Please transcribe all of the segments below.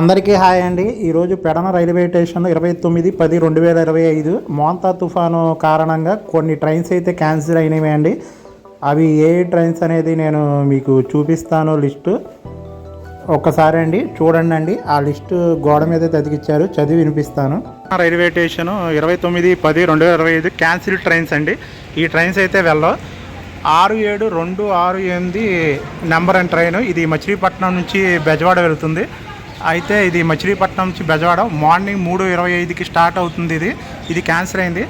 అందరికీ హాయ్ అండి. ఈరోజు పెడన రైల్వే స్టేషన్లో ఇరవై తొమ్మిది పది రెండు వేల ఇరవై ఐదు మోంతా తుఫాను కారణంగా కొన్ని ట్రైన్స్ అయితే క్యాన్సిల్ అయినవి అండి. అవి ఏ ట్రైన్స్ అనేది నేను మీకు చూపిస్తాను లిస్టు. ఒక్కసారి అండి చూడండి అండి. ఆ లిస్టు గోడ మీద తదికిచ్చారు చదివి వినిపిస్తాను. రైల్వే స్టేషన్ ఇరవై తొమ్మిది పది రెండు వేల ఇరవై ఐదు క్యాన్సిల్ ట్రైన్స్ అండి. ఈ ట్రైన్స్ అయితే వెళ్ళవు ఆరు ఏడు రెండు ఆరు ఎనిమిది నెంబర్ అండ్ ట్రైన్. ఇది మచిలీపట్నం నుంచి బెజవాడ వెళ్తుంది. అయితే ఇది మచిలీపట్నం నుంచి బెజవాడ. మార్నింగ్ మూడు ఇరవై ఐదుకి స్టార్ట్ అవుతుంది ఇది. ఇది క్యాన్సిల్ అయింది.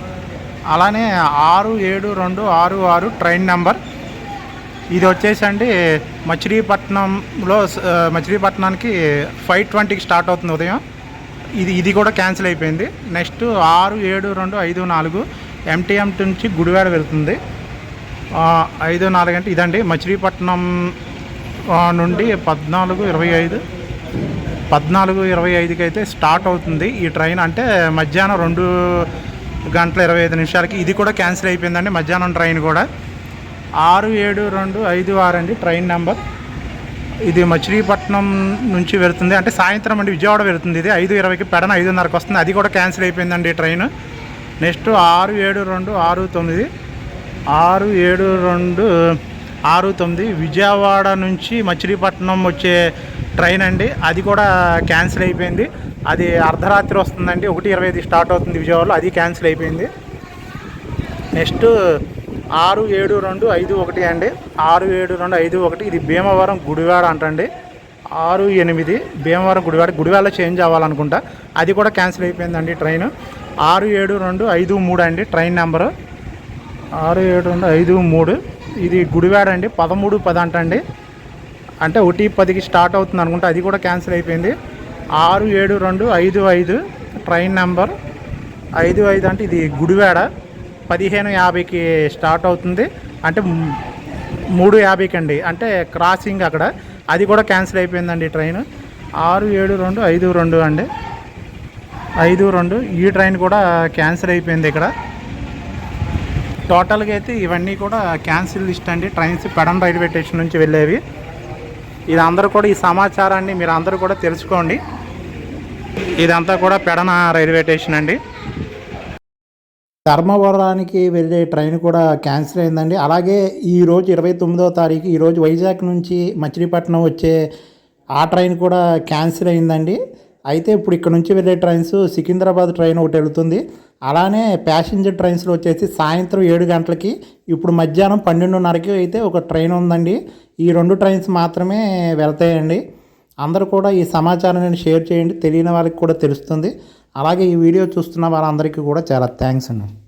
అలానే ఆరు ఏడు రెండు ఆరు ఆరు ట్రైన్ నెంబర్. ఇది వచ్చేసి అండి మచిలీపట్నంలో మచిలీపట్నానికి ఫైవ్ ట్వంటీకి స్టార్ట్ అవుతుంది ఉదయం. ఇది ఇది కూడా క్యాన్సిల్ అయిపోయింది. నెక్స్ట్ ఆరు ఏడు రెండు ఐదు నాలుగు ఎంటీఎం నుంచి గుడివాడ వెళ్తుంది. ఐదు నాలుగు అంటే ఇదండి మచిలీపట్నం నుండి పద్నాలుగు ఇరవై ఐదు. పద్నాలుగు ఇరవై ఐదుకి అయితే స్టార్ట్ అవుతుంది ఈ ట్రైన్. అంటే మధ్యాహ్నం రెండు గంటల ఇరవై ఐదు నిమిషాలకి ఇది కూడా క్యాన్సిల్ అయిపోయిందండి మధ్యాహ్నం ట్రైన్ కూడా. ఆరు ఏడు రెండు ఐదు ఆరు అండి ట్రైన్ నెంబర్. ఇది మచిలీపట్నం నుంచి వెళ్తుంది. అంటే సాయంత్రం అండి విజయవాడ వెళ్తుంది ఇది. ఐదు ఇరవైకి పెడన ఐదున్నరకు వస్తుంది. అది కూడా క్యాన్సిల్ అయిపోయిందండి ట్రైన్. నెక్స్ట్ ఆరు ఏడు రెండు ఆరు తొమ్మిది. ఆరు ఏడు రెండు ఆరు తొమ్మిది. విజయవాడ నుంచి మచిలీపట్నం వచ్చే ట్రైన్ అండి. అది కూడా క్యాన్సిల్ అయిపోయింది. అది అర్ధరాత్రి వస్తుందండి. ఒకటి ఇరవై ఐదు స్టార్ట్ అవుతుంది విజయవాడలో. అది క్యాన్సిల్ అయిపోయింది. నెక్స్ట్ ఆరు ఏడు రెండు ఐదు ఒకటి అండి. ఆరు ఏడు రెండు ఐదు ఒకటి. ఇది భీమవరం గుడివాడ అంటండి. ఆరు ఎనిమిది భీమవరం గుడివాడ. గుడివాడలో చేంజ్ అవ్వాలనుకుంటా. అది కూడా క్యాన్సిల్ అయిపోయిందండి ట్రైన్. ఆరు ఏడు రెండు ఐదు మూడు అండి ట్రైన్ నెంబరు. ఆరు ఏడు రెండు ఐదు మూడు. ఇది గుడివాడ అండి. పదమూడు పది అంటండి. అంటే ఒకటి పదికి స్టార్ట్ అవుతుంది అనుకుంటా. అది కూడా క్యాన్సిల్ అయిపోయింది. ఆరు ఏడు రెండు ఐదు ఐదు ట్రైన్ నెంబర్. ఐదు ఐదు అంటే ఇది గుడివాడ. పదిహేను యాభైకి స్టార్ట్ అవుతుంది. అంటే మూడు యాభైకి అండి. అంటే క్రాసింగ్ అక్కడ. అది కూడా క్యాన్సిల్ అయిపోయిందండి ట్రైన్. ఆరు ఏడు రెండు ఐదు రెండు అండి. ఐదు రెండు. ఈ ట్రైన్ కూడా క్యాన్సిల్ అయిపోయింది ఇక్కడ. టోటల్గా అయితే ఇవన్నీ కూడా క్యాన్సిల్ లిస్ట్ అండి. ట్రైన్స్ పెడన్ రైల్వే స్టేషన్ నుంచి వెళ్ళేవి. ఇది అందరూ కూడా ఈ సమాచారాన్ని మీరు అందరూ కూడా తెలుసుకోండి. ఇదంతా కూడా పెడన రైల్వే స్టేషన్ అండి. ధర్మవరానికి వెళ్ళే ట్రైన్ కూడా క్యాన్సిల్ అయిందండి. అలాగే ఈరోజు ఇరవై తొమ్మిదో తారీఖు ఈరోజు వైజాగ్ నుంచి మచిలీపట్నం వచ్చే ఆ ట్రైన్ కూడా క్యాన్సిల్ అయిందండి. అయితే ఇప్పుడు ఇక్కడ నుంచి వెళ్ళే ట్రైన్స్ సికింద్రాబాద్ ట్రైన్ ఒకటి వెళుతుంది. అలానే ప్యాసింజర్ ట్రైన్స్లో వచ్చేసి సాయంత్రం ఏడు గంటలకి ఇప్పుడు మధ్యాహ్నం పన్నెండున్నరకి అయితే ఒక ట్రైన్ ఉందండి. ఈ రెండు ట్రైన్స్ మాత్రమే వెళ్తాయండి. అందరూ కూడా ఈ సమాచారాన్ని షేర్ చేయండి. తెలియని వాళ్ళకి కూడా తెలుస్తుంది. అలాగే ఈ వీడియో చూస్తున్న వాళ్ళందరికీ కూడా చాలా థ్యాంక్స్ అండి.